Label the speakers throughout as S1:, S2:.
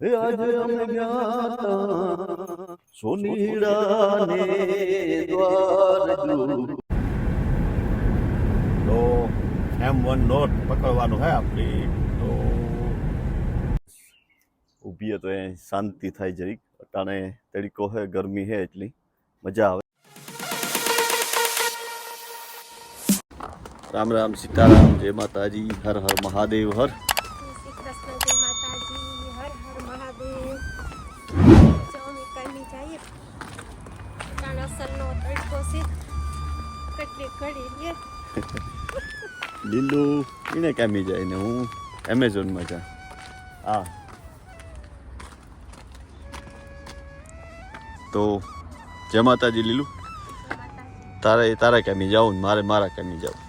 S1: આજે તા સોનીડાને દ્વાર જો તો એમ વન નોટ પકડવાનું હે આપણી તો ઊભી તો એ શાંતિ થાય જરીક અટાણે તરીકો હે ગરમી હે એટલી મજા આવે રામ રામ સીતારામ જય માતાજી હર હર મહાદેવ હર
S2: કાણાસરનો તડકો છે.
S1: લીલું એને કામી જાય ને હું એમેઝોનમાં જા હા. તો જય માતાજી લીલું. તારે, તારા કામી જાઉં મારે, મારા કામી જાઉં.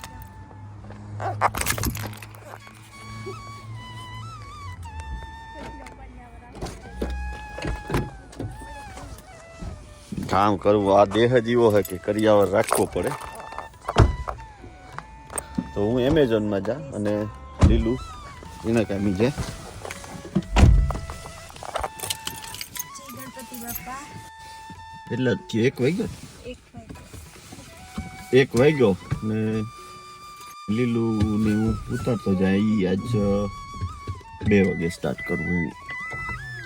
S1: કામ કરવું, આ દેહ જ એવો હે કે કરિયાવર રાખવો પડે. તો હું એમેઝોનમાં જા અને લીલું, એના કામી
S2: ગણપતિ
S1: એટલે એક વાગ્યો?
S2: એક
S1: વાગ્યો. ને લીલું ને હું ઉતરતો જાય એ આજ બે વાગે સ્ટાર્ટ કરવું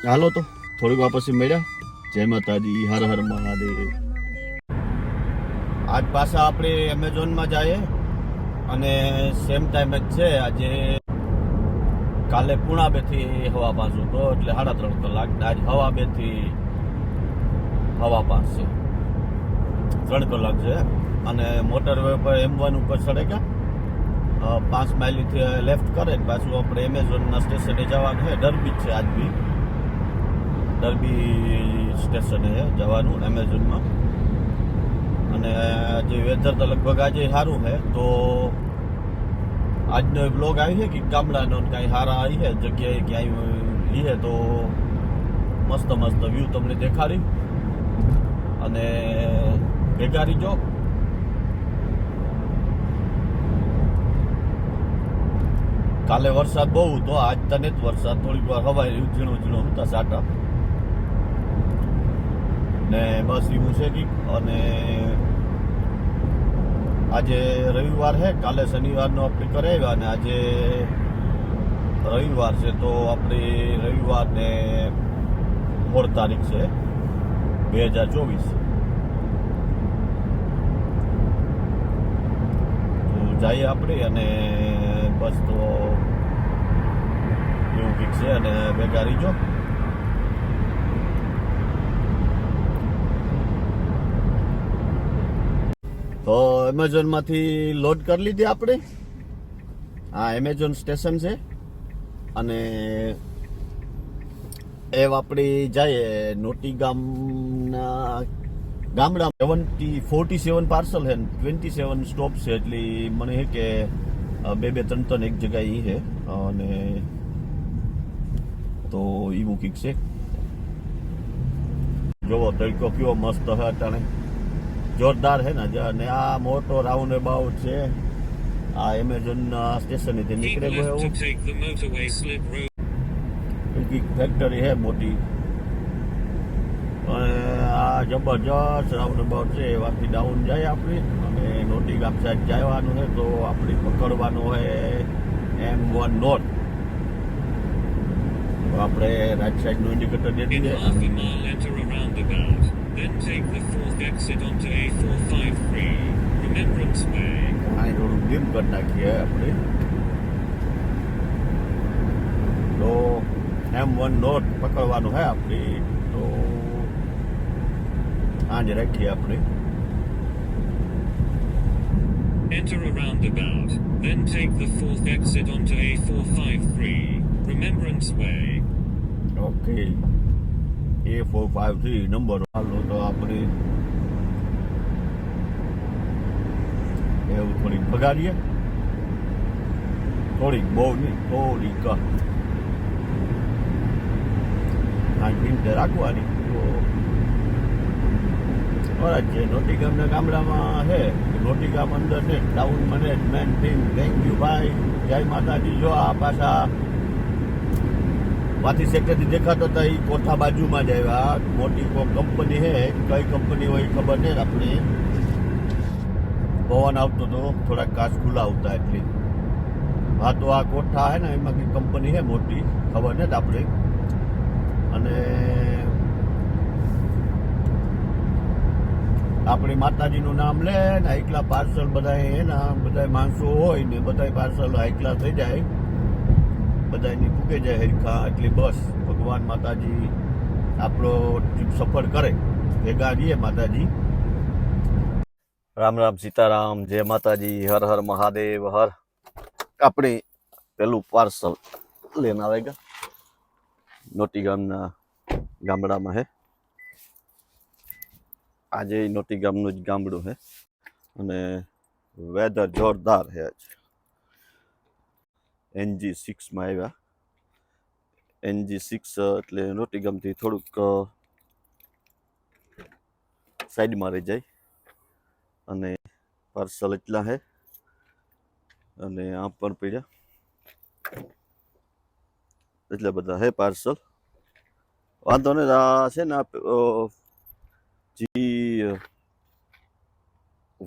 S1: હાલો તો, થોડીક વાર પછી મળ્યા. જય માતાજી, હર હર મહાદેવ. આજ પાછા આપણે એમેઝોનમાં જઈએ અને સેમ ટાઈમ જ છે, આજે કાલે પૂણા બેથી હવા પાસ હતો એટલે સાડા ત્રણ કલાક આજ હવા બેથી હવા પાસ છે ત્રણ કલાક છે અને મોટર વે પર એમ વન ઉપર ચડે ગયા પાંચ માઇલથી લેફ્ટ કરે પાછું આપણે એમેઝોનના સ્ટેશને જવાનું છે. ડરબી જ છે આજ બી. ડરબી સ્ટેશને જવાનું એમેઝોનમાં અને જે વેધર તો લગભગ આજે સારું છે, તો આજનો બ્લોગ આવી છે કે ગામડાનો કાંઈ સારા આવી છે, જગ્યાએ ક્યાંય લીએ તો મસ્ત મસ્ત વ્યૂ તમને દેખાડી. અને ભેગા રહીજો. કાલે વરસાદ બહુ હતો, આજ તને જ વરસાદ થોડીક વાર હવાય ઝીણો ઝીણો હતા સાટા. ને બસ એવું છે અને આજે રવિવાર છે, કાલે શનિવારનો આપણે કરાવ્યા અને આજે રવિવાર છે, તો આપણે રવિવારને સોળ તારીખ છે, બે હજાર ચોવીસ. જઈએ આપણે અને બસ તો એવું કંઈક છે અને ભેગા રહીજો. તો એમેઝોનમાંથી લોડ કરી લીધી આપણે. હા એમેઝોન સ્ટેશન છે. અને એ આપણી જઈએ નોટી ગામના ગામડા સેવન્ટી, ફોર્ટી સેવન પાર્સલ છે ટ્વેન્ટી સેવન સ્ટોપ છે એટલે મને છે કે બે બે ત્રણ ત્રણ એક જગ્યાએ છે. અને તો એ બુકિંગ છે. જોવો, તડકો કેવો મસ્ત હે અટાણે. જોરદાર છે ને. અને આ મોટો રાઉન્ડ અબાઉટ છે. આ એમેઝોન સ્ટેશનથી
S3: Keep
S1: નીકળે ગયો. કંઈક ફેક્ટરી છે મોટી. અને આ જબરજસ્ત રાઉન્ડ અબાઉટ છે. એવાથી ડાઉન જાય આપણે. અને નોટી ગામ સાઈડ જવાનું છે તો આપણે પકડવાનું હોય એમ વન નોટ તો આપણે રાઈટ સાઈડનું ઇન્ડિકેટર દે
S3: In
S1: દઈએ
S3: Then take the fourth exit onto A453, Remembrance Way.
S1: don't ba na kaya, pre? Do, M1 North, pakawano ha, pre? I'm na kaya, pre?
S3: Enter a roundabout, then take the fourth exit onto A453, Remembrance Way.
S1: Okay. A four five three number હાલો તો આપણે એવું થોડીક ભગાડીએ. થોડીક બહુ નહીં, થોડીક. Minute રાખવાની. બરાબર છે નોટી ગામના ગામડામાં છે નોટી ગામ અંદર છે town management team thank you ભાઈ જય માતાજી. જો આ પાછા માથી સેક્ટરથી દેખાતા હતા એ કોઠા બાજુમાં જ આવ્યા. મોટી કંપની છે કઈ કંપની હોય ખબર નહીં આપણે પવન આવતો હતો થોડાક કાચ ખુલ્લા આવતા એટલી. હા, તો આ કોઠા હે ને, એમાં કઈ કંપની છે મોટી, ખબર નહીં આપણે અને આપણી માતાજીનું નામ લે ને એકલા પાર્સલ બધા એના બધા માણસો હોય ને બધા પાર્સલ એકલા થઈ જાય. બધાની ફૂકે જાય હરખા એટલી બસ. ભગવાન માતાજી આપણો સફર કરે. ભેગા રહીએ માતાજી. રામ રામ સીતારામ. જય માતાજી. હર હર મહાદેવ. હર. આપણે પેલું પાર્સલ લઈને આવેગા નોટી ગામના ગામડામાં હે. આજે નોટી ગામનું જ ગામડું હે. અને વેધર જોરદાર હે આજ. એનજી સિક્સમાં આવ્યા. એનજી સિક્સ એટલે નોટી ગામથી થોડુંક સાઈડમાં રહી જાય. અને પાર્સલ એટલા હે. અને આ પણ પીડ્યા. એટલા બધા હે પાર્સલ. વાંધો આ છે ને આ પ- અ, જી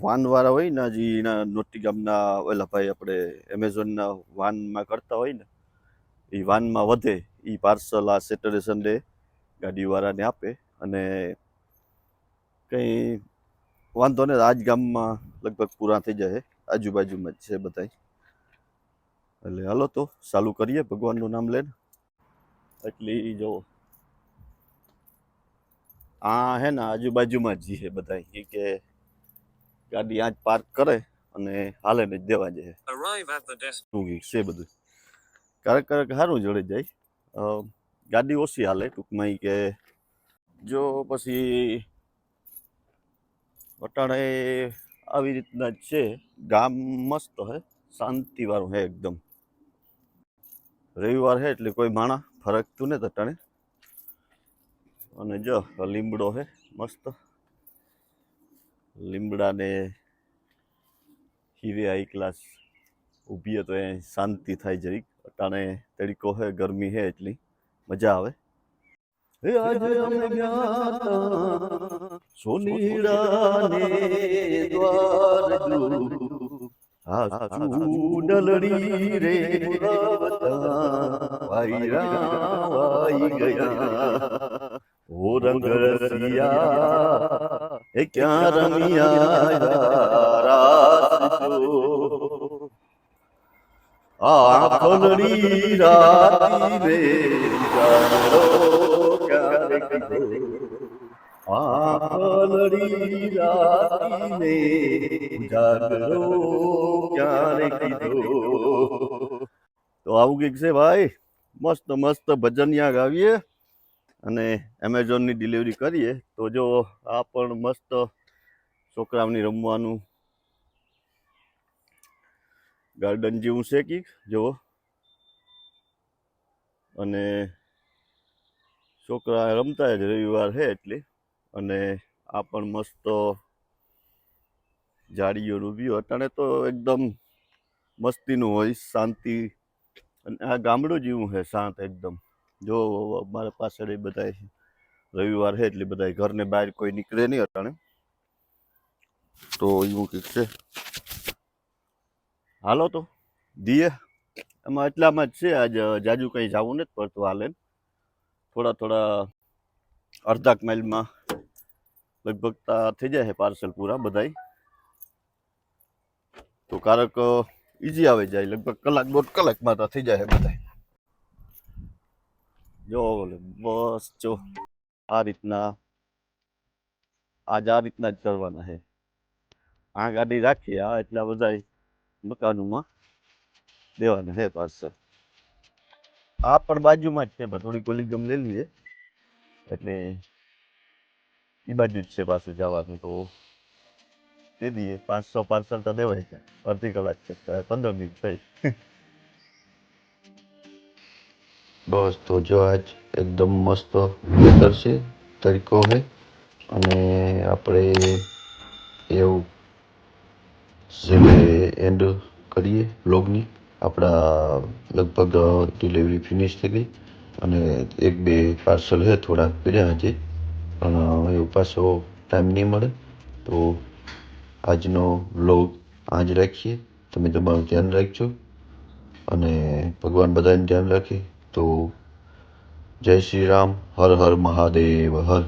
S1: વાનવાળા હોય ને જે એના નોટી ગામના ઓલા ભાઈ આપણે એમેઝોનના વાનમાં કરતા હોય ને એ વાનમાં વધે એ પાર્સલ આ સેટરડે સન્ડે ગાડીવાળાને આપે અને કંઈ વાંધો નહીં, આજ ગામમાં લગભગ પૂરા થઈ જાય આજુબાજુમાં જ છે બધાય. એટલે હાલો તો, ચાલુ કરીએ, ભગવાનનું નામ લઈને. એટલી જો, આ હે ને આજુબાજુમાં જ છે બધા એ કે ગાડી આજ પાર્ક કરે અને હાલે ને દેવા જાય. કંઈક છે બધું? ક્યારેક ક્યારેક સારું જડે જાય. ગાડી ઓછી હાલે ટૂંકમાં કે જો પછી વટાણે આવી રીતના જ છે. ગામ મસ્ત હે શાંતિવાળું હે એકદમ. રવિવાર હે એટલે કોઈ માણા ફરકતું ને તટાણે. અને જો લીમડો હે મસ્ત. લીમડાને હીરે હાઈ ક્લાસ ઊભી તો એ શાંતિ થાય જરીક. અટાણે તડકો હે ગરમી હે એટલી. મજા આવે. હે સોનીડાને હા ચૂડલડી રે વાઈ ગયા. ઓ રંગ રસિયા એ ક્યાં રમિયા રાસ જો આખલડી રાતી રે જાણો ક્યારે કીધો આખલડી રાતી ને જાગરો ક્યારે કીધો તો આવું કંઈક છે ભાઈ મસ્ત મસ્ત ભજનિયા ગાવીએ અને એમેઝોનની ડિલિવરી કરીએ, તો જો આ પણ મસ્ત છોકરાઓની રમવાનું ગાર્ડન જેવું છે કંઈક જુઓ અને છોકરા રમતા જ રવિવાર છે એટલે, અને આ પણ મસ્ત ઝાડીઓનું વ્યૂ અટાણે તો એકદમ મસ્તીનું હોય, શાંતિ. અને આ ગામડું જેવું છે શાંત એકદમ. જો મારા પાછળ એ બધા રવિવાર છે એટલે બધા ઘરને બહાર કોઈ નીકળે નહીં અટાણે. તો એવું કંઈક છે. હાલો તો, દીએ. એમાં એટલામાં જ છે, આજ જાજુ કંઈ જવું નથી પડતું હાલે. થોડા થોડા અડધાક માઇલમાં લગભગ થઈ જાય છે પાર્સલ પૂરા બધાય. તો કારક ઈઝી આવી જાય, લગભગ કલાક દોઢ કલાકમાં થઈ જાય બધાય. જો બસ જો. આ રીતના, આજ આ રીતના જ કરવાના છે આ ગાડી રાખી આ એટલા બધા મકાનોમાં દેવાના છે પાર્સલ આ પણ બાજુમાં જ છે પણ થોડી કોલિગમ લઈ લઈએ. એટલે એ બાજુ જ છે પાછું જવાનું તો. દે દઈએ, પાંચસો પાર્સલ તો દેવાય છે. અડધી કલાક છે, પંદર મિનિટ થઈ.
S4: બસ, તો જો આજ એકદમ મસ્ત વેધર છે તરીકો છે, અને આપણે એવું છેલ્લે એન્ડ કરીએ બ્લોગની આપણા લગભગ ડિલિવરી ફિનિશ થઈ ગઈ, અને એક બે પાર્સલ છે થોડા પડ્યા હજી પણ એવું પાછો ટાઈમ નહીં મળે, તો આજનો વ્લોગ આજ રાખીએ. તમે તમારું ધ્યાન રાખજો, અને ભગવાન બધાને ધ્યાન રાખે. તો જય શ્રી રામ હર હર મહાદેવ હર